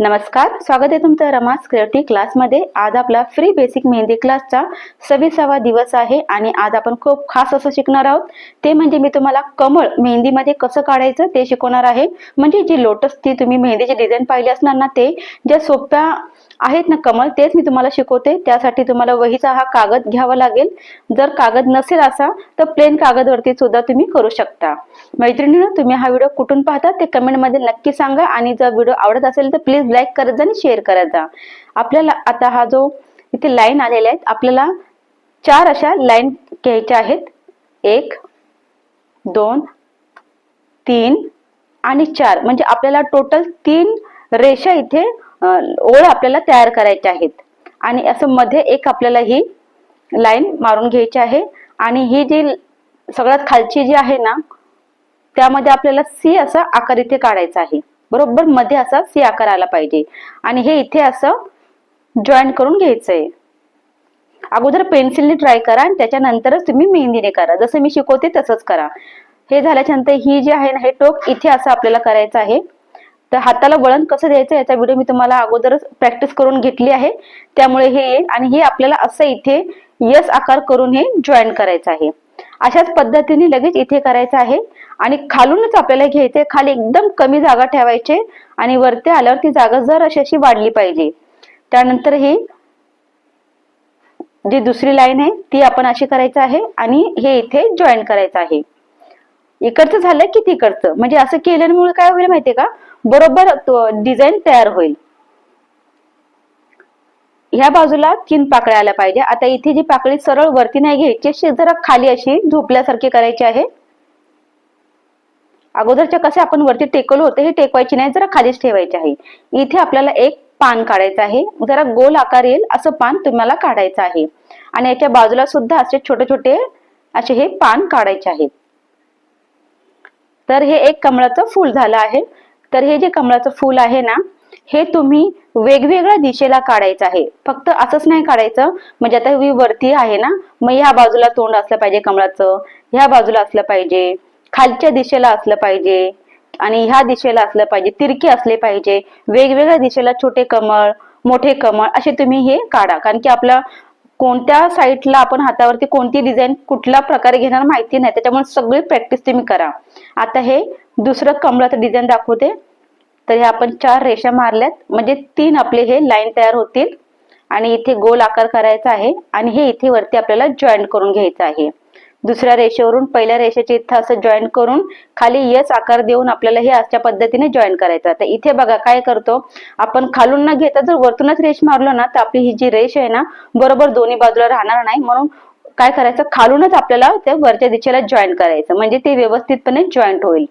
नमस्कार स्वागत आहे तुमचं रमास क्रिएटिव्ह क्लासमध्ये आज आपला फ्री बेसिक मेहंदी क्लासचा सव्वीसावा दिवस आहे आणि आज आपण खूप खास असं शिकणार आहोत. ते म्हणजे मी तुम्हाला कमळ मेहंदीमध्ये कसं काढायचं ते शिकवणार आहे. म्हणजे जी लोटस ती तुम्ही मेहंदीची डिझाईन पाहिली असणार ना ते ज्या सोप्या आहेत ना कमल तेच मी तुम्हाला शिकवते. त्यासाठी तुम्हाला वहीचा हा कागद घ्यावा लागेल. जर कागद नसेल असा तर प्लेन कागदवरती सुद्धा तुम्ही करू शकता. मैत्रिणीनं तुम्ही हा व्हिडिओ कुठून पाहता ते कमेंटमध्ये नक्की सांगा आणि जर व्हिडिओ आवडत असेल तर प्लीज लाईक करत जा आणि शेअर करत जा. आपल्याला आता हा जो इथे लाईन आलेल्या आहेत आपल्याला चार अशा लाईन घ्यायच्या आहेत. एक दोन तीन आणि चार. म्हणजे आपल्याला टोटल तीन रेषा इथे ओळ आपल्याला तयार करायच्या आहेत. आणि असं मध्ये एक आपल्याला ही लाईन मारून घ्यायची आहे. आणि ही जी सगळ्यात खालची जी आहे ना त्यामध्ये आपल्याला सी असा आकार इथे काढायचा आहे. बरोबर? मध्ये असा सी आकार आला पाहिजे. आणि हे इथे असं जॉईन करून घ्यायचं आहे अगोदर पेन्सिलने ट्राय करा आणि त्याच्यानंतरच तुम्ही मेहंदीने करा. जसं मी शिकवते तसंच करा. हे झाल्याच्यानंतर ही जी आहे ना हे टोक इथे असं आपल्याला करायचं आहे. तर हाताला वळण कसं द्यायचं याचा व्हिडिओ मी तुम्हाला अगोदरच प्रॅक्टिस करून घेतली आहे. त्यामुळे हे येईल आणि हे आपल्याला असं इथे यस आकार करून हे जॉईन करायचं आहे. अशाच पद्धतीने लगेच इथे करायचं आहे आणि खालूनच आपल्याला घ्यायचे खाली एकदम कमी जागा ठेवायचे आणि वरती आल्यावर ती जागा जर अशी अशी वाढली पाहिजे. त्यानंतर ही जी दुसरी लाईन आहे ती आपण अशी करायचं आहे आणि हे इथे जॉईन करायचं आहे. इकडचं झालं की तिकडचं? म्हणजे असं केल्यामुळे काय होईल माहितीये का? बरोबर डिझाईन तयार होईल. ह्या बाजूला तीन पाकळ्या आल्या पाहिजे. आता इथे जी पाकळी सरळ वरती नाही घ्यायची अशी जरा खाली अशी झोपल्यासारखी करायची आहे. अगोदरच्या कसे आपण वरती टेकलो होते हे टेकवायचे नाही जरा खालीच ठेवायचे आहे. इथे आपल्याला एक पान काढायचं आहे. जरा गोल आकार येईल असं पान तुम्हाला काढायचं आहे. आणि याच्या बाजूला सुद्धा असे छोटे छोटे असे हे पान काढायचे आहेत तर हे एक कमळाचं फूल झालं आहे. तर हे जे कमळाचं फूल आहे ना हे तुम्ही वेगवेगळ्या दिशेला काढायचं आहे. फक्त असंच नाही काढायचं म्हणजे आता ही वरती आहे ना मग ह्या बाजूला तोंड असलं पाहिजे कमळाचं ह्या बाजूला असलं पाहिजे खालच्या दिशेला असलं पाहिजे आणि ह्या दिशेला असलं पाहिजे तिरके असले पाहिजे वेगवेगळ्या दिशेला छोटे कमळ मोठे कमळ असे तुम्ही हे काढा. कारण की आपला कोणत्या साईडला आपण हातावरती कोणती डिझाईन कुठल्या प्रकारे घेणार माहिती नाही त्याच्यामुळे सगळी प्रॅक्टिस तुम्ही करा. आता हे दुसरं कमळाचं डिझाईन दाखवते. तर हे आपण चार रेषा मारल्यात. म्हणजे तीन आपले हे लाईन तयार होतील. आणि इथे गोल आकार करायचा आहे. आणि हे इथे वरती आपल्याला जॉईंट करून घ्यायचं आहे. दुसऱ्या रेषेवरून पहिल्या रेषेचे इथं असं जॉईन करून खाली यस आकार देऊन आपल्याला हे अशा पद्धतीने जॉईन करायचं तर इथे बघा काय करतो. आपण खालून न घेता जर वरतूनच रेष मारलो ना तर आपली ही जी रेष आहे ना बरोबर दोन्ही बाजूला राहणार नाही. म्हणून काय करायचं? खालूनच आपल्याला ते वरच्या दिशेला जॉईन करायचं. म्हणजे ते व्यवस्थितपणे जॉईंट होईल.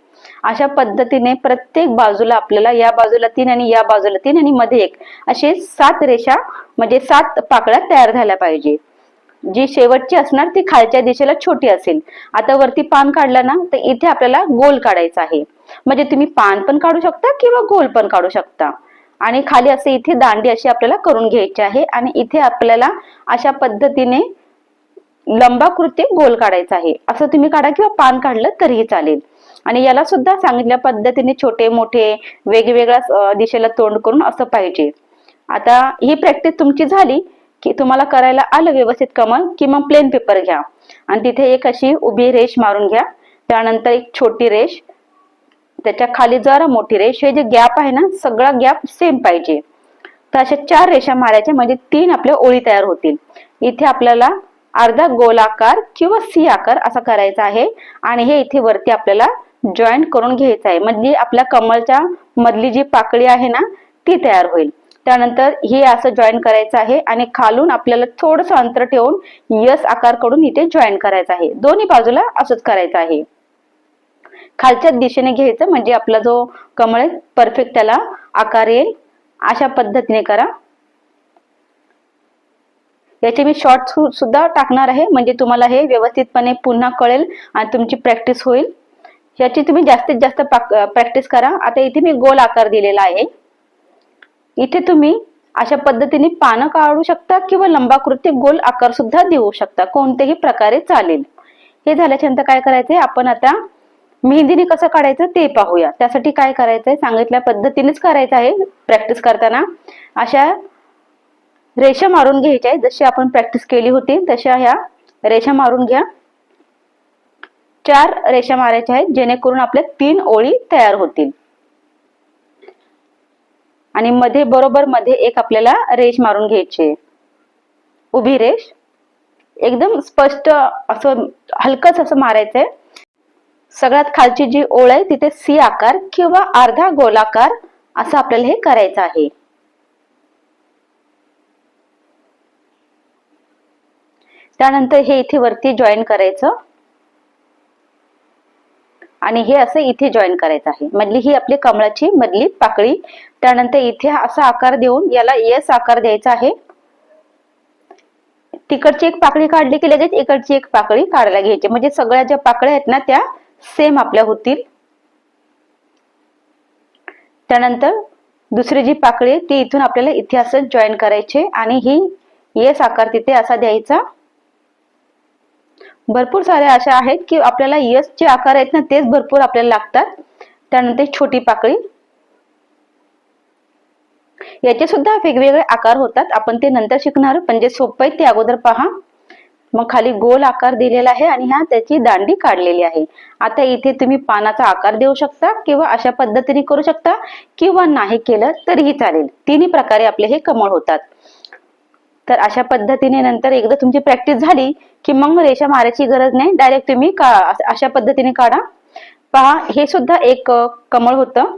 अशा पद्धतीने प्रत्येक बाजूला आपल्याला या बाजूला तीन आणि या बाजूला तीन आणि मध्ये एक असे सात रेषा म्हणजे सात पाकळ्या तयार झाल्या पाहिजे. जी शेवटची असणार ती खालच्या दिशेला छोटी असेल. आता वरती पान काढलं ना तर इथे आपल्याला गोल काढायचा आहे. म्हणजे तुम्ही पान पण काढू शकता किंवा गोल पण काढू शकता. आणि खाली असे इथे दांडी अशी आपल्याला करून घ्यायची आहे. आणि इथे आपल्याला अशा पद्धतीने लंबाकृती गोल काढायचा आहे. असं तुम्ही काढा किंवा पान काढलं तरीही चालेल. आणि याला सुद्धा सांगितल्या पद्धतीने छोटे मोठे वेगवेगळ्या दिशेला तोंड करून असं पाहिजे. आता ही प्रॅक्टिस तुमची झाली की तुम्हाला करायला आलं व्यवस्थित कमल किंवा प्लेन पेपर घ्या. आणि तिथे एक अशी उभी रेष मारून घ्या. त्यानंतर एक छोटी रेष. त्याच्याखाली जरा मोठी रेष. हे जे गॅप आहे ना सगळा गॅप सेम पाहिजे. तर अशा चार रेषा मारायच्या. म्हणजे तीन आपल्या ओळी तयार होतील. इथे आपल्याला अर्धा गोलाकार किंवा सी आकार असा करायचा आहे. आणि हे इथे वरती आपल्याला जॉईंट करून घ्यायचं आहे. म्हणजे आपल्या कमळच्या मधली जी पाकळी आहे ना ती तयार होईल. त्यानंतर हे असं जॉईन करायचं आहे आणि खालून आपल्याला थोडस अंतर ठेवून यस आकारकडून इथे जॉईन करायचं आहे. दोन्ही बाजूला असंच करायचं आहे. खालच्या दिशेने घ्यायचं म्हणजे आपला जो कमळ आहे परफेक्ट त्याला आकार येईल. अशा पद्धतीने करा. याचे मी शॉर्ट सुद्धा टाकणार आहे. म्हणजे तुम्हाला हे व्यवस्थितपणे पुन्हा कळेल आणि तुमची प्रॅक्टिस होईल. याची तुम्ही जास्तीत जास्त प्रॅक्टिस करा. आता इथे मी गोल आकार दिलेला आहे. इथे तुम्ही अशा पद्धतीने पानं काढू शकता किंवा लंबाकृती गोल आकार सुद्धा देऊ शकता. कोणत्याही प्रकारे चालेल. हे झाल्याच्यानंतर काय करायचंय? आपण आता मेहंदीने कसं काढायचं ते पाहूया. त्यासाठी काय करायचंय? सांगितल्या पद्धतीनेच करायचं आहे. प्रॅक्टिस करताना अशा रेषा मारून घ्यायच्या आहेत. जशी आपण प्रॅक्टिस केली होती तशा ह्या रेषा मारून घ्या. चार रेषा मारायच्या आहेत जेणेकरून आपल्या तीन ओळी तयार होतील. आणि मध्ये बरोबर मध्ये एक आपल्याला रेष मारून घ्यायची उभी रेष. एकदम स्पष्ट असं हलकच असं मारायचंय. सगळ्यात खालची जी ओळ आहे तिथे सी आकार किंवा अर्धा गोलाकार असं आपल्याला हे करायचं आहे. त्यानंतर हे इथे वरती जॉईन करायचं. आणि हे असं इथे जॉईन करायचं आहे. मधली ही आपली कमळाची मधली पाकळी. त्यानंतर इथे असा आकार देऊन याला यस आकार द्यायचा आहे. तिकडची एक पाकळी काढली की लगेच इकडची एक पाकळी काढायला घ्यायची. म्हणजे सगळ्या ज्या पाकळ्या आहेत ना त्या सेम आपल्या होतील. त्यानंतर दुसरी जी पाकळी आहे ती इथून आपल्याला इथे असं जॉईन करायचे आणि ही येस आकार तिथे असा द्यायचा. भरपूर साऱ्या अशा आहेत की आपल्याला यस चे आकार आहेत ना तेच भरपूर आपल्याला लागतात. त्यानंतर छोटी पाकळी. याचे सुद्धा वेगवेगळे आकार होतात. आपण ते नंतर शिकणार. पण जे सोपं आहे ते अगोदर पहा. मग खाली गोल आकार दिलेला आहे आणि ह्या त्याची दांडी काढलेली आहे. आता इथे तुम्ही पानाचा आकार देऊ शकता किंवा अशा पद्धतीने करू शकता किंवा नाही केलं तरीही चालेल. तिन्ही प्रकारे आपले हे कमळ होतात. तर अशा पद्धतीने नंतर एकदा तुमची प्रॅक्टिस झाली की मग रेषा मारायची गरज नाही. डायरेक्ट तुम्ही का अशा पद्धतीने काढा. पहा हे सुद्धा एक कमळ होतं.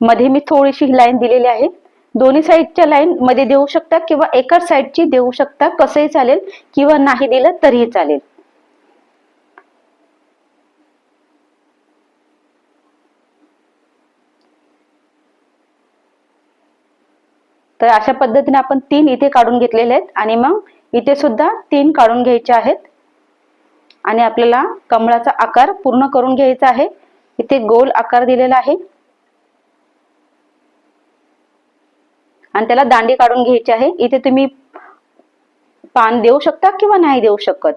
मध्ये मी थोडीशी लाईन दिलेली आहे. दोन्ही साईडच्या लाईन मध्ये देऊ शकता किंवा एकाच साईडची देऊ शकता. कसंही चालेल किंवा नाही दिलं तरीही चालेल. तर अशा पद्धतीने आपण तीन इथे काढून घेतलेले आहेत. आणि मग इथे सुद्धा तीन काढून घ्यायचे आहेत. आणि आपल्याला कमळाचा आकार पूर्ण करून घ्यायचा आहे. इथे गोल आकार दिलेला आहे. आणि त्याला दांडी काढून घ्यायचे आहे. इथे तुम्ही पान देऊ शकता किंवा नाही देऊ शकत.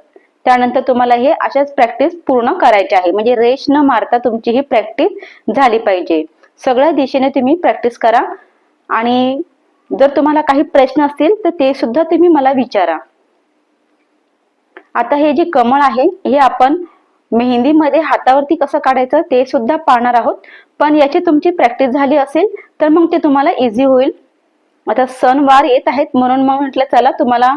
त्यानंतर तुम्हाला हे अशाच प्रॅक्टिस पूर्ण करायची आहे. म्हणजे रेश न मारता तुमची ही प्रॅक्टिस झाली पाहिजे. सगळ्या दिशेने तुम्ही प्रॅक्टिस करा. आणि जर तुम्हाला काही प्रश्न असतील तर ते सुद्धा तुम्ही मला विचारा. आता हे जे कमळ आहे हे आपण मेहंदीमध्ये हातावरती कसं काढायचं ते सुद्धा पाहणार आहोत. पण याची तुमची प्रॅक्टिस झाली असेल तर मग ते तुम्हाला इझी होईल. आता सणवार येत आहेत म्हणून मग म्हटलं चला तुम्हाला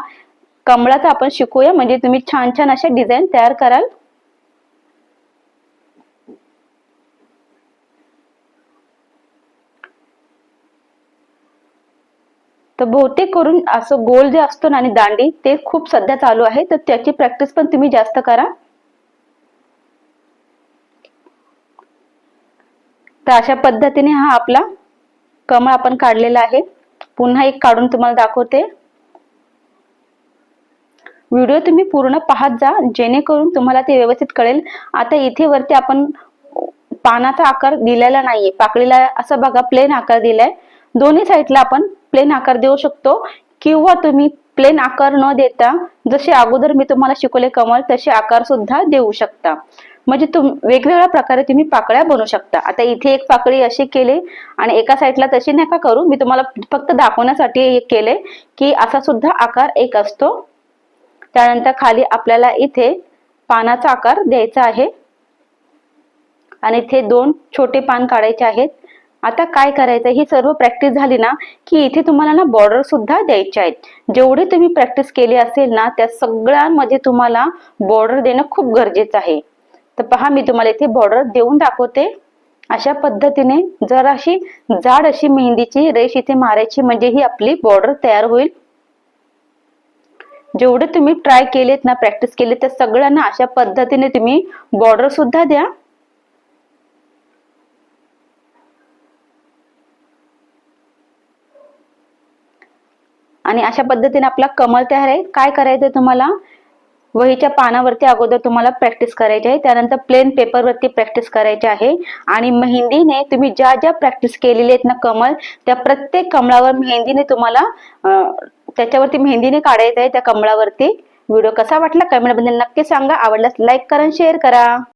कमळाचं आपण शिकूया. म्हणजे तुम्ही छान छान असे डिझाईन तयार कराल. तर बहुतेक करून असं गोल जे असतो ना आणि दांडी ते खूप सध्या चालू आहे. तर त्याची प्रॅक्टिस पण तुम्ही जास्त करा. तर अशा पद्धतीने हा आपला कमळ आपण काढलेला आहे. पुन्हा एक काढून तुम्हाला दाखवते. व्हिडिओ तुम्ही पूर्ण पाहत जा जेणेकरून तुम्हाला ते व्यवस्थित कळेल. आता इथे वरती आपण पानाचा आकार दिलेला नाहीये. पाकळीला असं बघा प्लेन आकार दिलाय. दोन्ही साईडला आपण प्लेन आकार देऊ शकतो. किंवा तुम्ही प्लेन आकार न देता जसे अगोदर मी तुम्हाला शिकवले कमल तसे आकार सुद्धा देऊ शकता. म्हणजे तुम वेगवेगळ्या प्रकारे तुम्ही पाकळ्या बनवू शकता. आता इथे एक पाकळी अशी केली आणि एका साईडला तशी नका करू. मी तुम्हाला फक्त दाखवण्यासाठी एक केले की असा सुद्धा आकार एक असतो. त्यानंतर खाली आपल्याला इथे पानाचा आकार द्यायचा आहे. आणि इथे दोन छोटे पान काढायचे आहेत. आता काय करायचं ही सर्व प्रॅक्टिस झाली ना की इथे तुम्हाला ना बॉर्डर सुद्धा द्यायचे आहेत. जेवढे तुम्ही प्रॅक्टिस केली असेल ना त्या सगळ्यांमध्ये तुम्हाला बॉर्डर देणं खूप गरजेचं आहे. तर पहा मी तुम्हाला इथे बॉर्डर देऊन दाखवते. अशा पद्धतीने जर अशी जाड अशी मेहंदीची रेष इथे मारायची म्हणजे ही आपली बॉर्डर तयार होईल. जेवढे तुम्ही ट्राय केलेत ना प्रॅक्टिस केली त्या सगळ्यांना अशा पद्धतीने तुम्ही बॉर्डर सुद्धा द्या. आणि अशा पद्धतीने आपला कमल तयार आहे. काय करायचं तुम्हाला? वहीच्या पानावरती अगोदर तुम्हाला प्रॅक्टिस करायची आहे. त्यानंतर प्लेन पेपरवरती प्रॅक्टिस करायची आहे. आणि मेहंदीने तुम्ही ज्या ज्या प्रॅक्टिस केलेली आहेत ना कमल त्या प्रत्येक कमळावर मेहंदीने तुम्हाला त्याच्यावरती मेहंदीने काढायचं आहे त्या कमळावरती. व्हिडिओ कसा वाटला? कमेंटमध्ये नक्की सांगा. आवडल्यास लाईक करा शेअर करा.